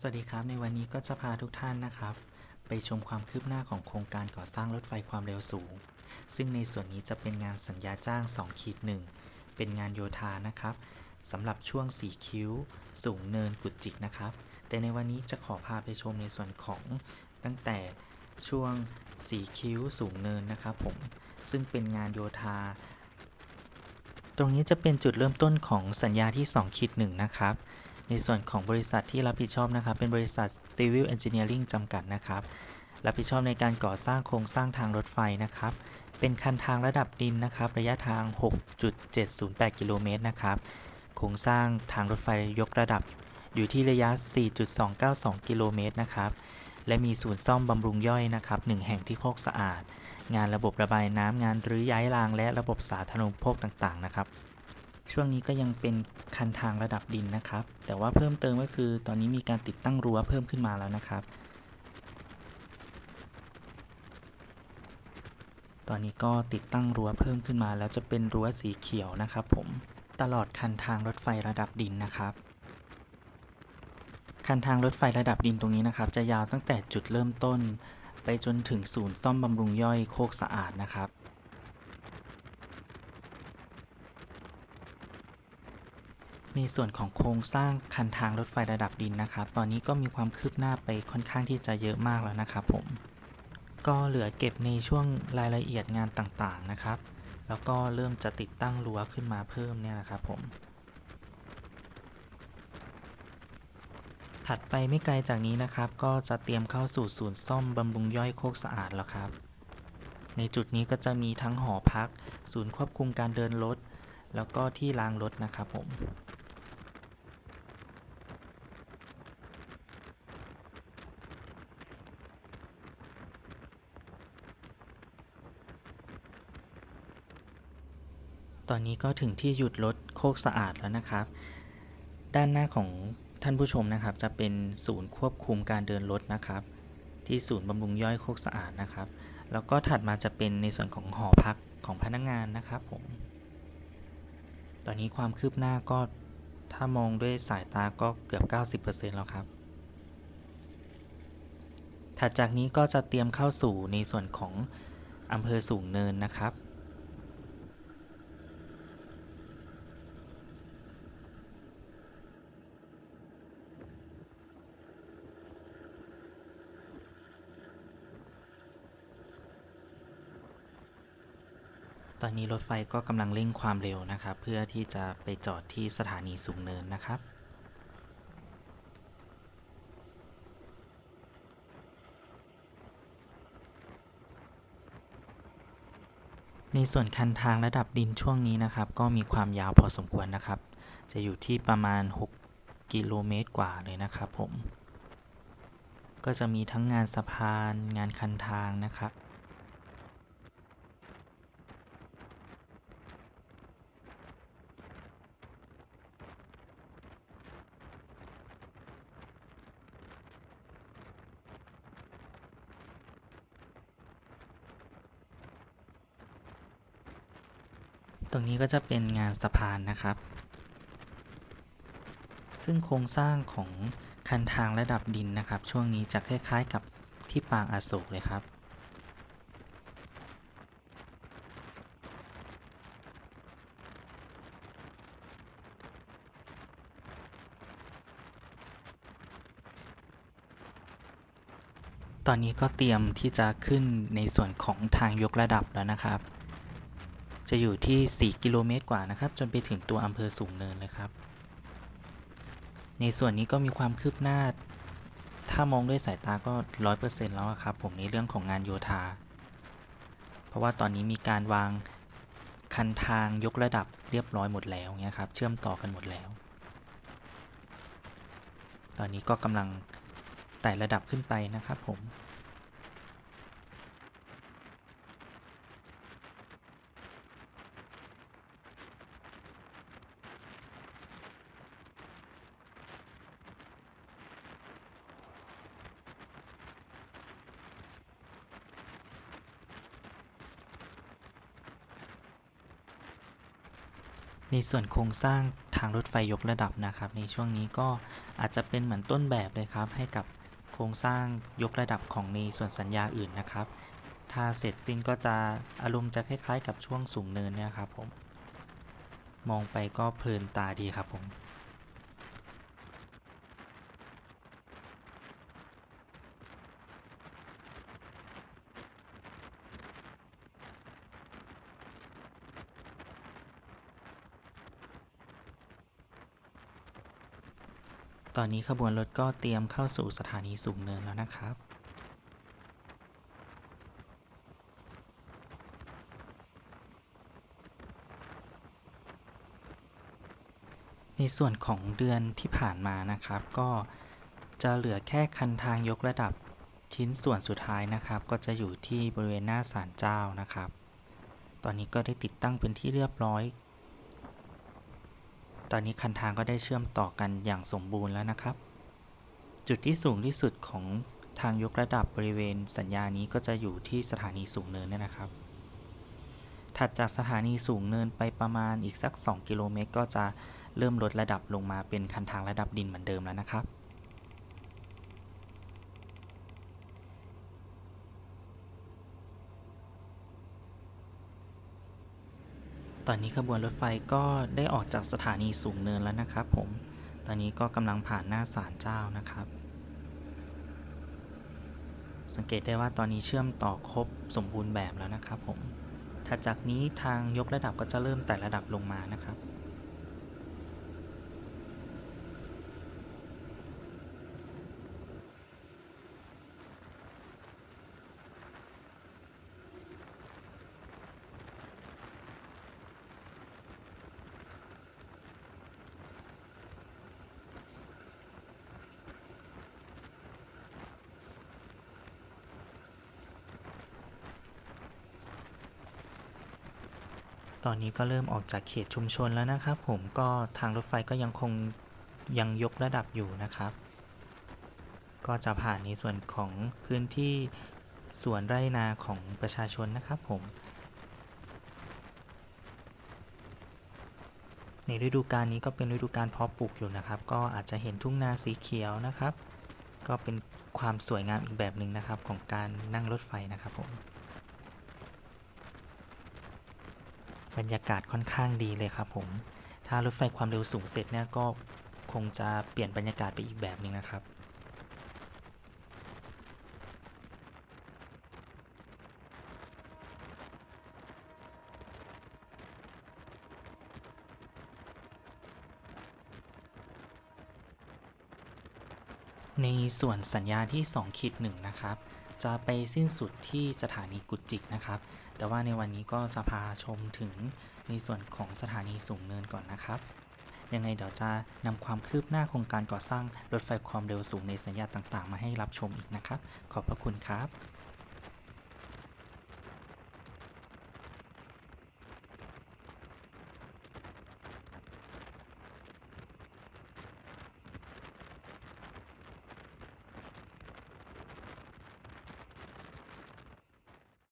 สวัสดีครับ ในวันนี้ก็จะพาทุกท่านนะครับ ไปชมความคืบหน้าของโครงการก่อสร้างรถไฟความเร็วสูง ซึ่งในส่วนนี้จะเป็นงานสัญญาจ้าง2ขีด1เป็นงานโยธานะครับสำหรับช่วงสีคิ้ว สูงเนินกุดจิกนะครับ แต่ในวันนี้จะขอพาไปชมในส่วนของตั้งแต่ช่วงสีคิ้วสูงเนินนะครับผมซึ่งเป็นงานโยธา ตรงนี้จะเป็นจุดเริ่มต้นของสัญญาที่2ขีด1นะครับ ในส่วนของบริษัทที่รับผิดชอบนะครับ เป็นบริษัท Civil Engineering จำกัดนะครับ รับผิดชอบในการก่อสร้างโครงสร้างทางรถไฟนะครับ เป็นคันทางระดับดินนะครับ ระยะทาง 6.708 กิโลเมตรนะครับ โครงสร้างทางรถไฟยกระดับอยู่ที่ระยะ 4.292 กิโลเมตรนะครับ และมีศูนย์ซ่อมบำรุงย่อยนะครับหนึ่งแห่งที่โคกสะอาด งานระบบระบายน้ำงานรื้อย้ายรางและระบบสาธารณูปโภคต่างๆนะครับ ช่วงนี้ก็ยังเป็นคันทางระดับดินนะครับ แต่ว่าเพิ่มเติมก็คือตอนนี้มีการติดตั้งรั้วเพิ่มขึ้นมาแล้วนะครับ ตอนนี้ก็ติดตั้งรั้วเพิ่มขึ้นมาแล้วจะเป็นรั้วสีเขียวนะครับ ผมตลอดคันทางรถไฟระดับดินนะครับ คันทางรถไฟระดับดินตรงนี้นะครับ จะยาวตั้งแต่จุดเริ่มต้น ไปจนถึงศูนย์ซ่อมบำรุงย่อยโคกสะอาดนะครับ ในส่วนของโครงสร้างคันทางรถไฟระดับดินนะครับ ตอนนี้ก็มีความคืบหน้าไปค่อนข้างที่จะเยอะมากแล้วนะครับผม ก็เหลือเก็บในช่วงรายละเอียดงานต่างๆนะครับ แล้วก็เริ่มจะติดตั้งรั้วขึ้นมาเพิ่มเนี่ยนะครับผม ถัดไปไม่ไกลจากนี้นะครับ ก็จะเตรียมเข้าสู่ศูนย์ซ่อมบำรุงย่อยโคกสะอาดแล้วครับ ในจุดนี้ก็จะมีทั้งหอพัก ศูนย์ควบคุมการเดินรถแล้วก็ที่ล้างรถนะครับผม ตอนนี้ก็ถึงที่หยุดรถโคกสะอาดแล้วนะครับ ด้านหน้าของท่านผู้ชมนะครับ จะเป็นศูนย์ควบคุมการเดินรถนะครับ ที่ศูนย์บำรุงย่อยโคกสะอาดนะครับ แล้วก็ถัดมาจะเป็นในส่วนของหอพักของพนักงานนะครับผม ตอนนี้ความคืบหน้าก็ถ้ามองด้วยสายตาก็เกือบ 90%แล้วครับ ถัดจากนี้ก็จะเตรียมเข้าสู่ในส่วนของอำเภอสูงเนินนะครับ ตอนนี้รถไฟก็กำลังเร่งความเร็วนะครับ เพื่อที่จะไปจอดที่สถานีสูงเนินนะครับในส่วนคันทางระดับดินช่วงนี้นะครับ ก็มีความยาวพอสมควรนะครับ จะอยู่ที่ประมาณ 6 กิโลเมตรกว่าเลยนะครับผม ก็จะมีทั้งงานสะพานงานคันทางนะครับ ตรงนี้ก็จะเป็นงานสะพานนะครับ ซึ่งโครงสร้างของคันทางระดับดินนะครับ ช่วงนี้จะคล้ายๆกับที่ปางอโศกเลยครับตอนนี้ก็เตรียมที่จะขึ้นในส่วนของทางยกระดับแล้วนะครับ จะอยู่ที่ 4 กิโลเมตรกว่านะครับ จนไปถึงตัวอำเภอสูงเนินเลยครับ ในส่วนนี้ก็มีความคืบหน้า ถ้ามองด้วยสายตาก็ 100%แล้วครับ ผมในเรื่องของงานโยธา เพราะว่าตอนนี้มีการวางคันทางยกระดับเรียบร้อยหมดแล้วเนี่ยครับ เชื่อมต่อกันหมดแล้ว ตอนนี้ก็กำลังไต่ระดับขึ้นไปนะครับผม ในส่วนโครงสร้างทางรถไฟยกระดับนะครับ ในช่วงนี้ก็อาจจะเป็นเหมือนต้นแบบเลยครับ ให้กับโครงสร้างยกระดับของในส่วนสัญญาอื่นนะครับ ถ้าเสร็จสิ้นก็จะอารมณ์จะคล้ายๆ กับช่วงสูงเนินเนี่ยครับผม มองไปก็เพลินตาดีครับผม ตอนนี้ขบวนรถก็เตรียมเข้าสู่สถานีสูงเนินแล้วนะครับ ในส่วนของเดือนที่ผ่านมานะครับ ก็จะเหลือแค่คันทางยกระดับชิ้นส่วนสุดท้ายนะครับ ก็จะอยู่ที่บริเวณหน้าศาลเจ้านะครับ ตอนนี้ก็ได้ติดตั้งเป็นที่เรียบร้อย ตอนนี้คันทางก็ได้เชื่อมต่อกันอย่างสมบูรณ์แล้วนะครับ จุดที่สูงที่สุดของทางยกระดับบริเวณสัญญานี้ก็จะอยู่ที่สถานีสูงเนินเนี่ยนะครับ ถัดจากสถานีสูงเนินไปประมาณอีกสัก 2 กิโลเมตร ก็จะเริ่มลดระดับลงมาเป็นคันทางระดับดินเหมือนเดิมแล้วนะครับ ตอนนี้ขบวนรถไฟก็ได้ออกจากสถานีสูงเนินแล้วนะครับผม ตอนนี้ก็กำลังผ่านหน้าศาลเจ้านะครับ สังเกตได้ว่าตอนนี้เชื่อมต่อครบสมบูรณ์แบบแล้วนะครับผมถัดจากนี้ทางยกระดับก็จะเริ่มแต่ระดับลงมานะครับ ตอนนี้ก็เริ่มออกจากเขตชุมชนแล้วนะครับ ผมก็ทางรถไฟก็ยังคงยังยกระดับอยู่นะครับ ก็จะผ่านในส่วนของพื้นที่สวนไร่นาของประชาชนนะครับผม ในฤดูกาลนี้ก็เป็นฤดูกาลเพาะปลูกอยู่นะครับ ก็อาจจะเห็นทุ่งนาสีเขียวนะครับ ก็เป็นความสวยงามอีกแบบหนึ่งนะครับของการนั่งรถไฟนะครับผม บรรยากาศค่อนข้างดีเลยครับผม ถ้ารถไฟความเร็วสูงเสร็จเนี่ยก็คงจะเปลี่ยนบรรยากาศไปอีกแบบหนึ่งนะครับในส่วนสัญญาที่2ขีดหนึ่งนะครับ จะไปสิ้นสุดที่สถานีกุจิกนะครับ แต่ว่าในวันนี้ก็จะพาชมถึงในส่วนของสถานีสูงเนินก่อนนะครับ ยังไงเดี๋ยวจะนำความคืบหน้าโครงการก่อสร้างรถไฟความเร็วสูงในสัญญาต่างๆ มาให้รับชมอีกนะครับ ขอบพระคุณครับ